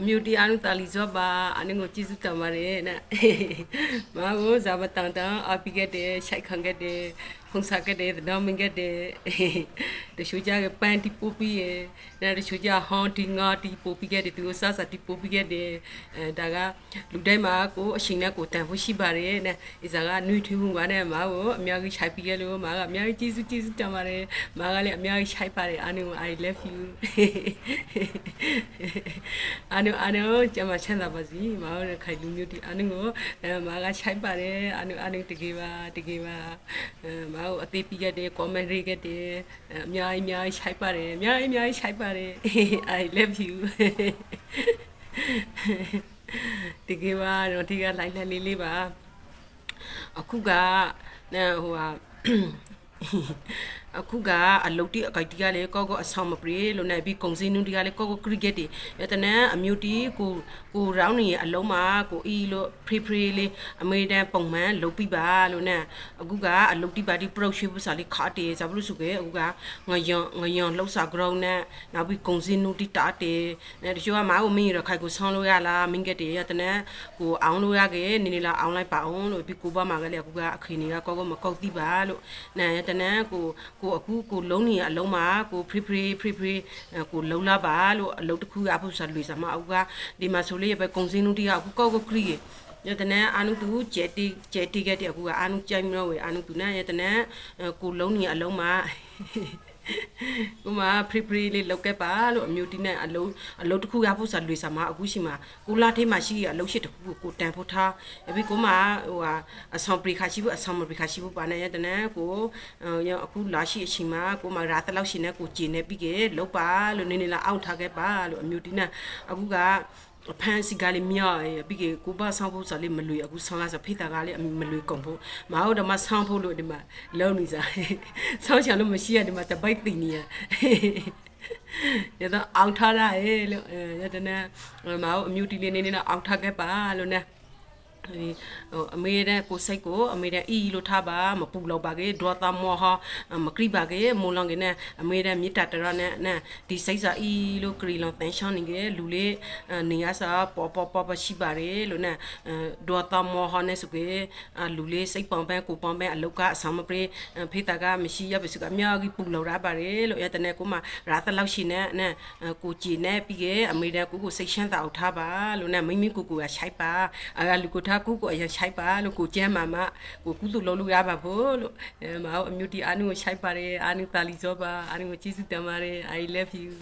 အမျိုးတရားနုတာလီဇောပါအနင်ကိုကျေးဇူးတင်ပါတယ်နဲ့မာကိုဇာမတန်တန်အပိခဲ့တယ်ရှိုက်ခံခဲ့တယ်ခုံစားခဲ့တယ်တော့မင်ခဲ့တယ်တချို့ကြကပန်တီပို့ပြီးရတဲ့တချို့ကြဟောင်းတီငါတီပို့ပြီးခဲ့တယ်သူတို့ဆဆတီပို့ပြီးခဲ့တယ်အဲဒါကလူတိုင်းမှာကိုအရှင်နဲ့ကိုတန်ဖို့ရှိပါတယ်နဲ့ဣဇာကနှွေးထွေးမှုကနဲ့မာကိုအများကြီးရှိုက်ပြီးခဲ့လို့မာကအများကြီးကျေးဇူးကျေးဇူးတင်ပါတယ်မာကလည်းအများကြီးရှိုက်ပါတယ်အနင်ကို I love you အနုအနုကျမချမ်းသာပါစီမအောင်ရခိုင်လူမျိုးတီအနုကိုအဲမာကချိုက်ပါတယ်အနုအနုတကယ်ပါတကယ်ပါအဲမာကိုအသေးပြခဲ့တယ် comment ရေးခဲ့တယ်အများကြီးအများကြီးချိုက်ပါတယ်အများကြီးအများကြီးချိုက်ပါတယ် I love you တကယ်ပါတော့ဒီကလိုက်လက်လေးလေးပါအခုကနဲဟိုဟာ အခုကအလုတ်တိအကိုက်တီကလည်းကောကောအဆောင်မပရေလို့နေပြီးကုံစင်းနုတီကလည်းကောကောခရစ်ကက်တီယတနန်အမျိုးတီကိုကိုရောင်းနေအလုံးမှာကိုအီလို့ဖရီဖရီလေးအမေတန်ပုံမှန်လုတ်ပြီးပါလို့နေအခုကအလုတ်တိပါတီပရုတ်ရှိဘူးစာလေးခါတေဇာဘလို့စုကေအခုကငယွန်ငယွန်လှုပ်စာဂရောင်းနဲ့နောက်ပြီးကုံစင်းနုတီတာတေနေတချို့ကမားကိုမင်းရခိုက်ကိုဆောင်းလို့ရလားမင်းကက်တေယတနန်ကိုအောင်လို့ရကေနေနေလာအောင်လိုက်ပါအောင်လို့ပြီးကိုပါမှာကလည်းအခုကအခင်းနေကကောကောမကောက်တိပါလို့နေတနန်ကိုကိုအခုကိုလုံးနေအလုံးမှာကိုဖရီဖရီဖရီဖရီကိုလုံးလာပါလို့အလုံးတစ်ခုရဖို့ဆိုလွေစားမအခုကဒီမှာဆိုလေးပဲကုံစင်းနုတီကအခုကောက်ကောက်ခရီးရတဲ့နဲ့အာနုတူဂျက်တီဂျက်တီကတဲ့အခုကအာနုကြိုင်မလို့ဝေအာနုတူနဲ့ရတဲ့နဲ့ကိုလုံးနေအလုံးမှာ ကိုမဖရီဖရီလေးလောက်ခဲ့ပါလို့အမျိုးတီနဲ့အလုံးအလုံးတစ်ခုရဖို့ဆိုလွေစားမအခုရှိမှာကိုလာထေးမှာရှိရအလုံးရှိတစ်ခုကိုတန်ဖို့ထားပြီးကိုမဟိုဟာအဆောင်ပရိခါရှိဖို့အဆောင်မပရိခါရှိဖို့ပါနေရတဲ့နဲ့ကိုအခုလာရှိအချိန်မှာကိုမရာတလောက်ရှိနေကိုကြည်နေပြီးကလောက်ပါလို့နေနေလာအောက်ထားခဲ့ပါလို့အမျိုးတီနဲ့အခုကအ ဖန်စီကလေးမြောက်ပြီးကကိုပါဆောင်းဖို့ဆိုလေးမလွေအခုဆောင်းလာဆိုဖိတာကလေးမလွေကုန်ဖို့မဟုတ်တော့မဆောင်းဖို့လို့ဒီမှာလုံးနေစားဆောင်းချင်လို့မရှိရဒီမှာတပိုက်တင်နေရရတော့အောင်ထားရရဲ့လို့ရတဲ့နဲ့မအောင်အမြူတီလေးနေနေတော့အောင်ထားခဲ့ပါလို့နဲ့ ဟိုအမေတဲ့ကိုစိတ်ကိုအမေတဲ့အီလို့ထားပါမပူလောက်ပါကေဒေါ်တာမောဟာမကရိပါကေမိုးလောင်ကေနဲ့အမေတဲ့မြေတာတရနဲ့နဲ့ဒီစိတ်စာအီလို့ကရီလောင်တန်ရှောင်းနေကေလူလေးနေရစာပေါ်ပေါ်ပေါ်ပရှိပါတယ်လို့နဲ့ဒေါ်တာမောဟာနဲ့ဆိုကေလူလေးစိတ်ပောင်ပန်းကိုပောင်ပန်းအလုတ်ကအဆောင်မပရေဖေးတာကမရှိရပါစုကအများကြီးပူလောက်ရပါတယ်လို့ရတဲ့နဲ့ကိုမရာသလောက်ရှိနဲ့နဲ့ကိုကြည်နဲ့ပြီးကေအမေတဲ့ကိုကိုစိတ်ရှမ်းတာအောင်ထားပါလို့နဲ့မိမိကိုကိုကရှိုက်ပါအာလူကိုထားကုကိုအရင်ရှိုက်ပါလို့ကိုကျမ်းမာမကိုကုသလုံးလို့ရပါဖို့လို့အဲမအောင်အမျိုးတီအာနုကိုရှိုက်ပါတယ်အာနုတာလီဇောပါအာနုကိုကျေးဇူးတင်ပါတယ် I love you